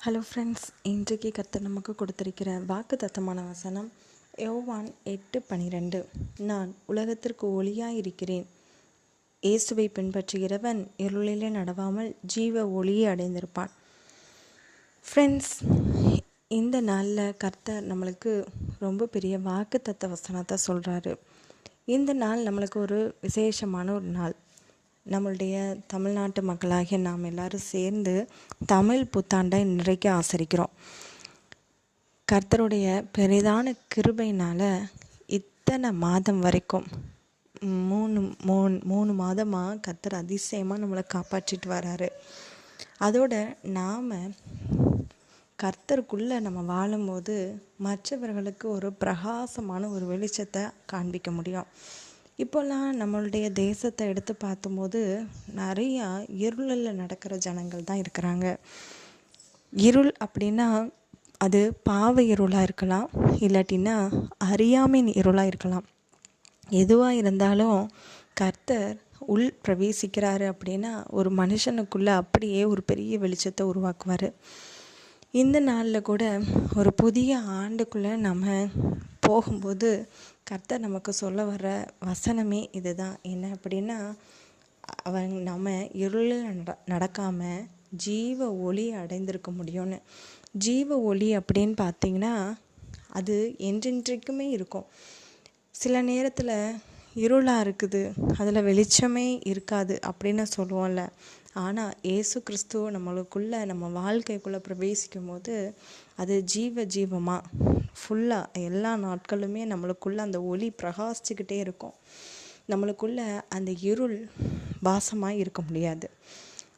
Hello friends இன்றைக்கு கர்த்தர் நமக்கு கொடுத்திருக்கிற வாக்கு தத்தமான வசனம் யோவான் எட்டு பனிரெண்டு. நான் உலகத்திற்கு ஒளியாக இருக்கிறேன் இயேசுவை பின்பற்றுகிறவன் இருளிலே நடவாமல் ஜீவ ஒளியை அடைந்திருப்பான். ஃப்ரெண்ட்ஸ் இந்த நாளில் கர்த்தர் நம்மளுக்கு ரொம்ப பெரிய வாக்கு தத்த வசனத்தை சொல்கிறாரு இந்த நாள் நம்மளுக்கு ஒரு விசேஷமான ஒரு நாள். நம்மளுடைய தமிழ்நாட்டு மக்களாகிய நாம் எல்லாரும் சேர்ந்து தமிழ் புத்தாண்டை இன்றைக்கு ஆசரிக்கிறோம். கர்த்தருடைய பெரிதான கிருபையினால் இத்தனை மாதம் வரைக்கும் மூணு மூணு மூணு மாதமாக கர்த்தர் அதிசயமாக நம்மளை காப்பாற்றிட்டு வராரு. அதோட நாம் கர்த்தருக்குள்ளே நம்ம வாழும்போது மற்றவர்களுக்கு ஒரு பிரகாசமான ஒரு வெளிச்சத்தை காண்பிக்க முடியும். இப்போல்லாம் நம்மளுடைய தேசத்தை எடுத்து பார்த்தும்போது நிறையா இருளில் நடக்கிற ஜனங்கள் தான் இருக்கிறாங்க. இருள் அப்படின்னா அது பாவ இருளாக இருக்கலாம் இல்லாட்டின்னா அறியாமையின் இருளாக இருக்கலாம். எதுவாக இருந்தாலும் கர்த்தர் உள் பிரவேசிக்கிறாரு அப்படின்னா ஒரு மனுஷனுக்குள்ளே அப்படியே ஒரு பெரிய வெளிச்சத்தை உருவாக்குவார். இந்த நாளில் கூட ஒரு புதிய ஆண்டுக்குள்ளே நம்ம போகும்போது கர்த்தர் நமக்கு சொல்ல வர்ற வசனமே இதுதான். என்ன அப்படின்னா அவன் நம்ம இருளில் நட நடக்காமல் ஜீவ ஒளி அடைந்திருக்க முடியும்னு. ஜீவ ஒளி அப்படின்னு பார்த்தீங்கன்னா அது என்றென்றைக்குமே இருக்கும். சில நேரத்தில் இருளாக இருக்குது அதில் வெளிச்சமே இருக்காது அப்படின்னு சொல்லுவோம்ல. ஆனால் ஏசு கிறிஸ்துவ நம்மளுக்குள்ளே நம்ம வாழ்க்கைக்குள்ளே பிரவேசிக்கும் போது அது ஜீவ ஜீவமாக ஃபுல்லாக எல்லா நாட்களுமே நம்மளுக்குள்ளே அந்த ஒளி பிரகாசிச்சுக்கிட்டே இருக்கும். நம்மளுக்குள்ள அந்த இருள் வாசமாக இருக்க முடியாது.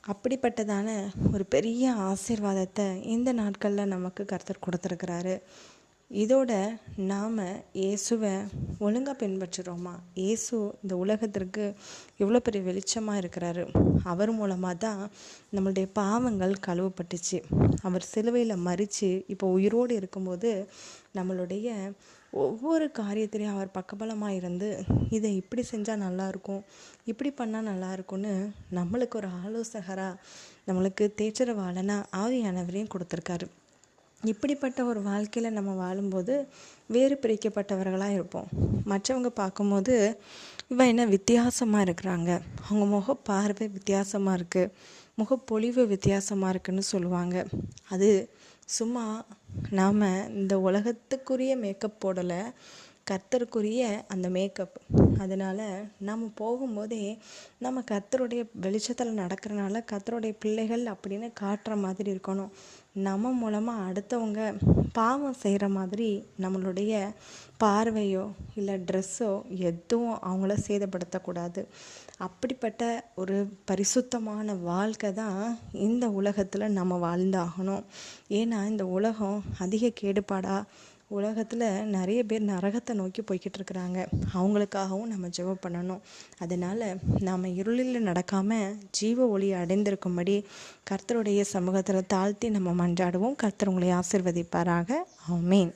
அப்படிப்பட்டதான ஒரு பெரிய ஆசீர்வாதத்தை இந்த நாட்களில் நமக்கு கர்த்தர் கொடுத்துருக்கிறாரு. இதோட நாம் இயேசுவை ஒழுங்காக பின்பற்றுறோமா? இயேசு இந்த உலகத்திற்கு எவ்வளோ பெரிய வெளிச்சமாக இருக்கிறாரு. அவர் மூலமாக தான் நம்மளுடைய பாவங்கள் கழுவப்பட்டுச்சு. அவர் சிலுவையில் மறித்து இப்போ உயிரோடு இருக்கும்போது நம்மளுடைய ஒவ்வொரு காரியத்திலையும் அவர் பக்கபலமாக இருந்து இதை இப்படி செஞ்சால் நல்லாயிருக்கும் இப்படி பண்ணால் நல்லாயிருக்கும்னு நம்மளுக்கு ஒரு ஆலோசகராக நம்மளுக்கு தேச்சரவாளனாக ஆவியானவரையும் கொடுத்துருக்காரு. இப்படிப்பட்ட ஒரு வாழ்க்கையில் நம்ம வாழும்போது வேறு பிரிக்கப்பட்டவர்களாக இருப்போம். மற்றவங்க பார்க்கும்போது இவன் என்ன வித்தியாசமாக இருக்கிறாங்க? அவங்க முக பார்வை வித்தியாசமாக இருக்குது முகப்பொழிவு வித்தியாசமாக இருக்குன்னு சொல்லுவாங்க. அது சும்மா நாம் இந்த உலகத்துக்குரிய மேக்கப் போடலை கர்த்தருக்குரிய அந்த மேக்கப் அதனால் நம்ம போகும்போதே நம்ம கர்த்தருடைய வெளிச்சத்தில் நடக்கிறனால கர்த்தருடைய பிள்ளைகள் அப்படின்னு காட்டுற மாதிரி இருக்கணும். நம்ம மூலமாக அடுத்தவங்க பாவம் செய்கிற மாதிரி நம்மளுடைய பார்வையோ இல்லை ட்ரெஸ்ஸோ எதுவும் அவங்கள சேதப்படுத்தக்கூடாது. அப்படிப்பட்ட ஒரு பரிசுத்தமான வாழ்க்கை தான் இந்த உலகத்தில் நம்ம வாழ்ந்தாகணும். ஏன்னா இந்த உலகம் அதிக கேடுபாடாக உலகத்தில் நிறைய பேர் நரகத்தை நோக்கி போய்கிட்டு இருக்கிறாங்க. அவங்களுக்காகவும் நம்ம ஜெபம் பண்ணணும். அதனால் நாம் இருளில் நடக்காமல் ஜீவ ஒளி அடைந்திருக்கும்படி கர்த்தருடைய சமூகத்தில் தாழ்த்தி நம்ம மன்றாடுவோம். கர்த்தர் உங்களை ஆசிர்வதிப்பாராக. ஆமேன்.